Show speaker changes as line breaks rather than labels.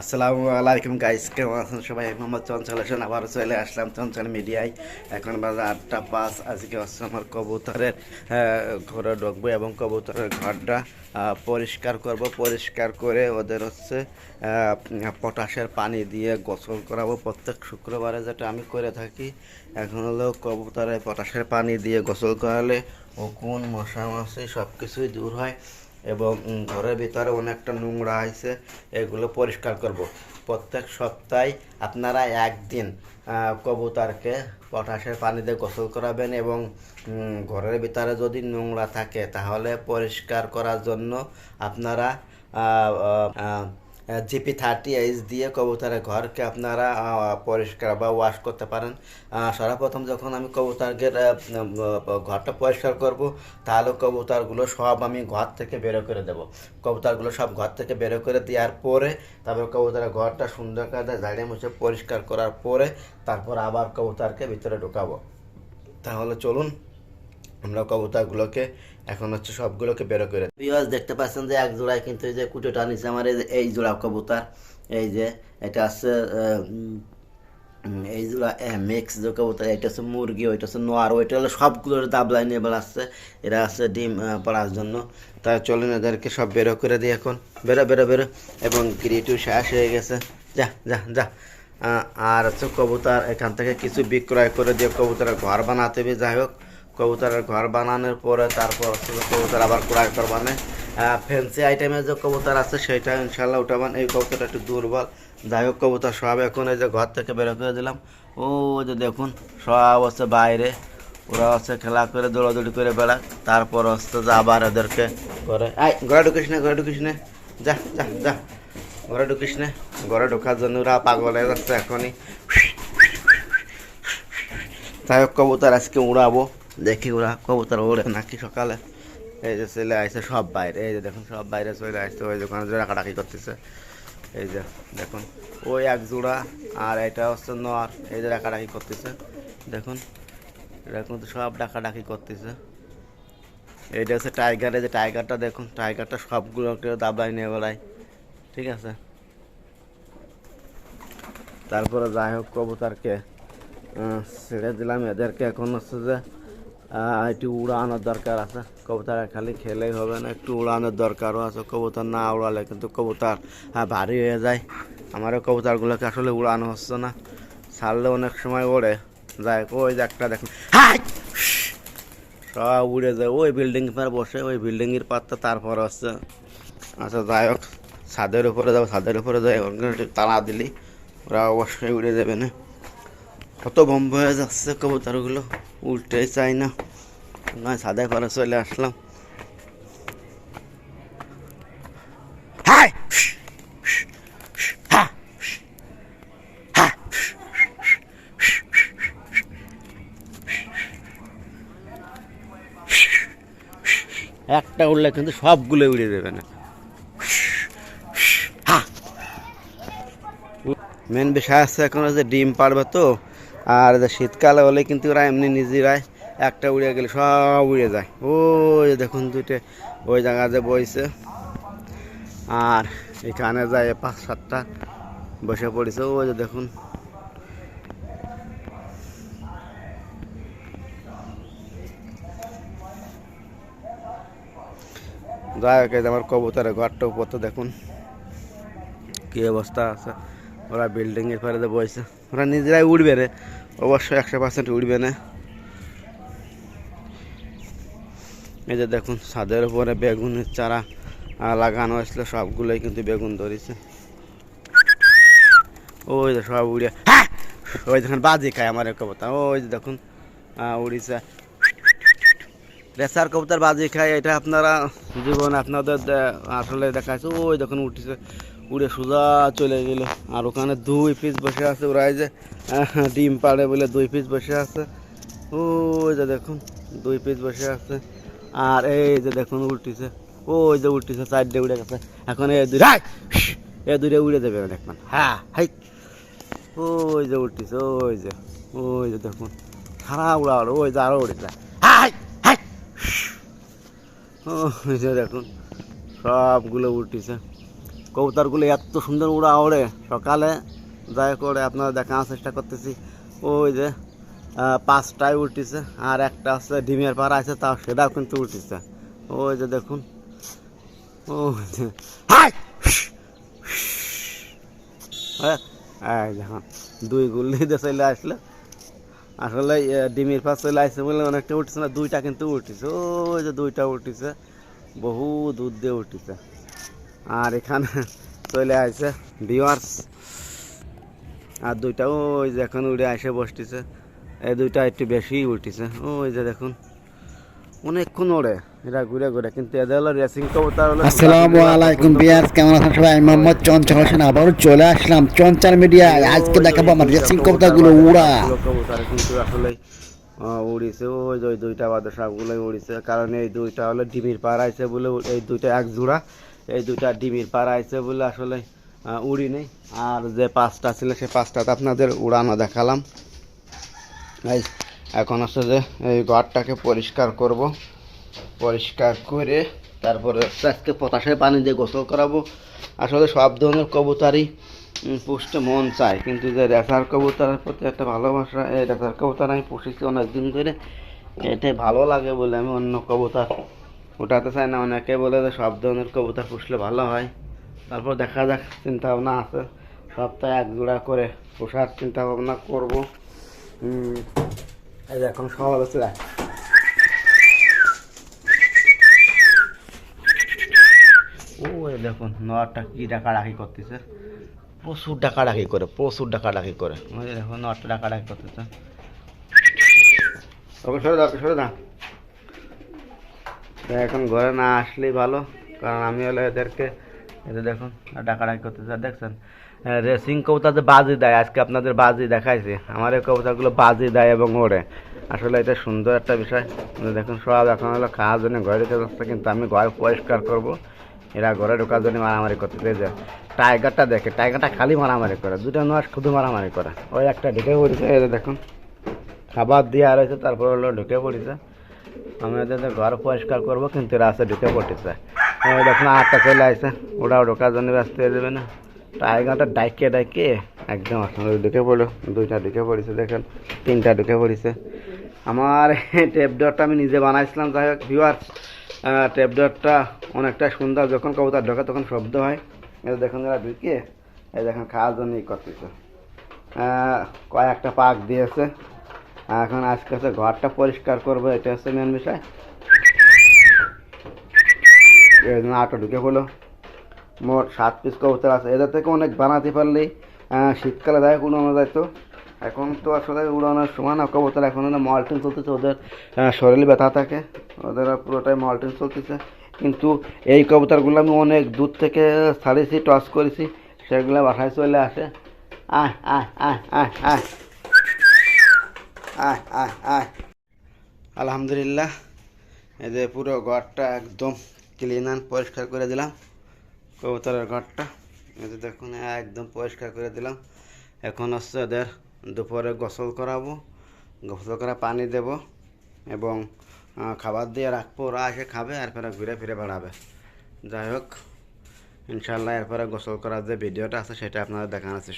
আসসালামু আলাইকুম গাইস কেমন আছেন সবাই? মোহাম্মদ চঞ্চল হোসেন আবার চলে আসলাম চঞ্চল মিডিয়ায়। এখন বাজে আটটা পাঁচ, আজকে হচ্ছে আমার কবুতরের ঘরে ঢুকবো এবং কবুতরের ঘরটা পরিষ্কার করব। পরিষ্কার করে ওদের হচ্ছে পটাশের পানি দিয়ে গোসল করাবো। প্রত্যেক শুক্রবারে যেটা আমি করে থাকি, এখন হলো কবুতরে পটাশের পানি দিয়ে গোসল করালে ও কোন মশা মাছি সব কিছুই দূর হয়। এবং ঘরের ভিতরে অনেকটা নোংরা হয়েছে, এগুলো পরিষ্কার করব। প্রত্যেক সপ্তাহে আপনারা একদিন কবুতরকে পটাশের পানিতে গোসল করাবেন এবং ঘরের ভিতরে যদি নোংরা থাকে তাহলে পরিষ্কার করার জন্য আপনারা জিপি থার্টি এইচ দিয়ে কবুতরের ঘরকে আপনারা পরিষ্কার বা ওয়াশ করতে পারেন। সর্বপ্রথম যখন আমি কবুতরের ঘরটা পরিষ্কার করব, তাহলে কবুতরগুলো সব আমি ঘর থেকে বেরো করে দেব। কবুতরগুলো সব ঘর থেকে বেরো করে দেওয়ার পরে, তারপর কবুতরের ঘরটা সুন্দর করে ঝাড়িয়ে মুছে পরিষ্কার করার পরে, তারপর আবার কবুতরকে ভিতরে ঢুকাবো। তাহলে চলুন। আমরা কবুতরগুলোকে এখন হচ্ছে সবগুলোকে বেরো করে বিয়াস দেখতে পাচ্ছেন যে এক জোড়ায় কিন্তু এই যে কুটোটা নিচে আমার এই জোড়া কবুতর, এই যে এটা আছে এই জোড়া মিক্স যে কবুতর, এটা হচ্ছে মুরগি, ওইটা হচ্ছে নোয়ার, ওইটা হলো সবগুলোর দাবলাই নিয়ে বেড়াচ্ছে এরা আছে ডিম পাড়ার জন্য। তাই চলুন এদেরকে সব বেরো করে দিই এখন। বেরো বেরো বেরো, এবং গ্রিটিও শেষ হয়ে গেছে। যা যা যা। আর হচ্ছে কবুতর, এখান থেকে কিছু বিক্রয় করে দিয়ে কবুতরের ঘর বানাতে হবে। যাই হোক কবুতরের ঘর বানানোর পরে তারপর কবুতর আবার ক্রয় করবানে। ফ্যান্সি আইটেমের যে কবুতর আছে সেটা ইনশাল্লাহ উঠাবান। এই কবুতরটা একটু দুর্বল। যাই হোক, কবুতর সব এখন এই যে ঘর থেকে বের করে দিলাম। ও যে দেখুন, সব হচ্ছে বাইরে। ওরা হচ্ছে খেলা করে, দৌড়াদৌড়ি করে বেড়াক। তারপর হচ্ছে যে আবার এদেরকে করে আই ঘরে ঢুকিস না, ঘরে ঢুকিস না। যা যা যা। ঘরে ঢুকিস না। ঘরে ঢোকার জন্য ওরা পাগল হয়ে যাচ্ছে এখনই। যাই হোক, কবুতর আজকে উড়াবো। দেখি ওরা কবুতর ওড়ে নাকি সকালে। এই যে ছেলে আসছে সব বাইরে, এই যে দেখুন সব বাইরে চলে আসছে, ওই দোকানে ডাকাডাকি করতেছে। এই যে দেখুন, ওই এক জোড়া আর এটা হচ্ছে নর, এই যে ডাকাডাকি করতেছে। দেখুন এটা কিন্তু সব ডাকাডাকি করতেছে। এইটা হচ্ছে টাইগার এই যে টাইগারটা দেখুন টাইগারটা সবগুলোকে দাবলাই নিয়ে বেড়ায়, ঠিক আছে? তারপরে যাই হোক কবুতরকে ছেড়ে দিলাম। এদেরকে এখন হচ্ছে যে একটু উড়ানোর দরকার আছে। কবুতর খালি খেলেই হবে না, একটু উড়ানোর দরকারও আছে। কবুতর না উড়ালে কিন্তু কবুতর ভারী হয়ে যায়। আমারও কবুতরগুলোকে আসলে উড়ানো হচ্ছে না। ছাড়লে অনেক সময় ওড়ে। যায় ওই যে একটা দেখুন। সব উড়ে যায়। ওই বিল্ডিং পার বসে, ওই বিল্ডিংয়ের পাত্তা তারপর হচ্ছে। আচ্ছা যাই হোক, ছাদের উপরে যাব, ছাদের উপরে যাই তালা দিলি। ওরা অবশ্যই উড়ে যাবে না। কত বম্ব হয়ে যাচ্ছে কবুতরগুলো। উল্টে চাই না নয় সাদা পারে চলে আসলাম! একটা উড়লে কিন্তু সবগুলো উড়ে দেবে না। মেন বিষয় আছে এখন যে ডিম পারবে তো আর যে শীতকালে হলে কিন্তু ওরা এমনি নিজেরাই একটা উড়ে গেলে সব উড়ে যায়। ওই যে দেখুন দুইটে ওই জায়গাতে বইছে। আর এখানে যায় পাঁচ সাতটা বসে পড়েছে, ওই যে দেখুন। যাই হোক যে আমার কবুতরের ঘরটা উপর তো দেখুন কি অবস্থা আছে। ওরা বিল্ডিং এর পরে যে বইছে। ওরা নিজেরাই উঠবে রে। অবশ্যই একশো পার্সেন্ট উঠবে না। এই যে দেখুন, ছাদের উপরে বেগুনের চারা লাগানো হয়েছিল সবগুলোই কিন্তু বেগুন ধরেছে। ওই যে সব উড়ে হ্যাঁ! ওই দেখুন, বাজি খায় আমার কবুতর। ওই যে দেখুন উড়িছে। রেসার কবুতর বাজি খায়, এটা আপনারা জীবনে আপনাদের আসলে দেখাচ্ছে ওই দেখুন, উঠেছে। উড়ে সোজা চলে গেল। আর ওখানে দুই পিস বসে আছে, ওরা যে ডিম পাড়ে বলে দুই পিস বসে আছে। ওই যে দেখুন, দুই পিস বসে আছে। আর এই যে দেখুন উল্টিছে। ওই যে উল্টিছে চারটে উড়ে গেছে। এখন এই দুই হাই! এই দুইটা উড়ে দেবে দেখবেন হ্যাঁ হাই! ওই যে উল্টিছে, ওই যে ওই যে দেখুন। সারা উড়া উড়ে, ওই যে আরও উড়েছে। হাই! হাই! ওই যে দেখুন, সবগুলো উল্টিছে। কবুতরগুলো এত সুন্দর উড়া ওড়ে। সকালে যাই করে আপনারা দেখানোর চেষ্টা করতেছি। ওই যে পাঁচটায় উঠতেছে আর একটা আছে ডিমের পাড়া আছে, তাও সেটাও কিন্তু উঠতেছে ওই যে দেখুন। হাই! হ্যাঁ দেখুন দুই গুল্লি দিয়ে চলে আসলে। আসলে ডিমের পাশ চলে আসছে বলে অনেকটা উঠছে না, দুইটা কিন্তু উঠেছে। ওই যে দুইটা উঠেছে, বহু দুধ দিয়ে উঠেছে। আর এখানে চলে আসছে ভিওয়ার্স আর দুইটা ওই যে এখন উড়ে এসে বসতেছে। এই দুইটা একটু বেশি উঠেছে ওই যে দেখুন অনেকক্ষণ ওড়ে এরা ঘুরে ঘুরে। কিন্তু এদের হলো রেসিং কবুতর হলো
আসসালামু আলাইকুম বিয়ার্স কেমন আছেন সবাই? আমি মোহাম্মদ চঞ্চল হোসেন আবারও চলে আসলাম চঞ্চল মিডিয়ায় আজকে দেখাবো আমার রেসিং কবুতরগুলো উড়া।
কবুতর কিন্তু আসলে উড়িছে। ওই যে ওই দুইটা বাদে সবগুলোই উড়িছে। কারণ এই দুইটা হলো ডিমির পাড় আইছে বলে এই দুইটা এক জোড়া এই দুটা ডিমির পাড় আইছে বলে আসলে উড়ি নেই। আর যে পাঁচটা ছিল সেই পাঁচটাতে আপনাদের উড়ানো দেখালাম। এই, এখন আছে যে এই ঘরটাকে পরিষ্কার করব। পরিষ্কার করে তারপরে আজকে পটাশের পানি দিয়ে গোসল করাবো। আসলে সব ধরনের কবুতারই পুষতে মন চায়। কিন্তু যে রেসার কবুতরের প্রতি একটা ভালোবাসা, এই রেসার কবুতর আমি পুষেছি অনেকদিন ধরে। এটাই ভালো লাগে বলে আমি অন্য কবুতর ওঠাতে চায় না অনেকে বলে যে সব ধরনের কবুতর পুষলে ভালো হয়। তারপর দেখা যাক চিন্তা ভাবনা আছে। সপ্তাহে এক জোড়া করে পোষার চিন্তা ভাবনা করব এই এখন সকাল হচ্ছে ও দেখুন নটা কি ডাকাডাকি করতেছে। প্রচুর ডাকাডাকি করে, প্রচুর ডাকাডাকি করে। দেখুন নটা ডাকাডাকি করতেছে। ওকে সরে দাও সরে দাও। এখন ঘরে না আসলেই ভালো, কারণ আমি হলে এদেরকে এদের দেখুন ডাকাডাকি আর দেখছেন রেসিং কবুতাতে বাজি দেয়, আজকে আপনাদের বাজি দেখাইছে। আমার এই কবুতাগুলো বাজি দেয় এবং ওড়ে। আসলে এটা সুন্দর একটা বিষয়। দেখুন, সব এখন হলো খাওয়ার জন্য ঘরে ঢুকে যাচ্ছে, কিন্তু আমি ঘর পরিষ্কার করব। এরা ঘরে ঢোকার জন্য মারামারি করতে যে, টাইগারটা দেখে, টাইগারটা খালি মারামারি করে দুটো নয়, শুধু মারামারি করে। ওই একটা ঢুকে পড়েছে যে দেখুন। খাবার দিয়ে আর হয়েছে তারপর হলো ঢুকে পড়েছে। আমি ওদের ঘর পরিষ্কার করব, কিন্তু রাস্তা ঢুকে পড়তেছে। এই দেখুন, আটটা চলে আসছে। ওটাও ঢোকার জন্য ব্যস্ত হয়ে যাবে না। টাইগারটা ডাইকে ডাইকে একদম আসলে ঢুকে পড়ল। দুইটা ঢুকে পড়েছে, দেখেন। তিনটা ঢুকে পড়েছে। আমার টেপ আমি নিজে বানাইছিলাম। যাই হোক ভিউয়ার্স টেপ অনেকটা সুন্দর। যখন কবুতর ঢোকে, তখন শব্দ হয়। যে দেখুন এরা ঢুকে, এই দেখেন, খাওয়ার জন্য ই করতেছে কয়েকটা পাক দিয়েছে। এখন আজকে হচ্ছে ঘরটা পরিষ্কার করব এটা হচ্ছে মেন বিষয়। আটো ঢুকে হলো মোট সাত পিস কবুতর আছে। এদের থেকে অনেক বানাতে পারলেই শীতকালে দেয় উড়ানো যায় তো এখন তো আসলে উড়ানোর সময় না কবুতর এখন হলো মল্টিং চলতেছে ওদের আহ, শরীরে ব্যথা থাকে। ওদের পুরোটাই মল্টিং চলতেছে। কিন্তু এই কবুতরগুলো আমি অনেক দূর থেকে ছাড়িয়েছি টস করেছি। সেগুলো বাসায় চলে আসে। আয় আয় আয় আয় আয়। আয় আয় আলহামদুলিল্লাহ যে পুরো ঘরটা একদম ক্লিন অ্যান্ড পরিষ্কার করে দিলাম। কবুতরের ঘরটা যে দেখুন, একদম পরিষ্কার করে দিলাম। এখন হচ্ছে ওদের দুপুরে গোসল করাবো, গোসল করা পানি দেব এবং খাবার দিয়ে রাখব। ওরা এসে খাবে, এরপরে ঘুরে ফিরে বেড়াবে। যাই হোক ইনশাল্লাহ এরপরে গোসল করার যে ভিডিওটা আছে, সেটা আপনারা দেখানোর চেষ্টা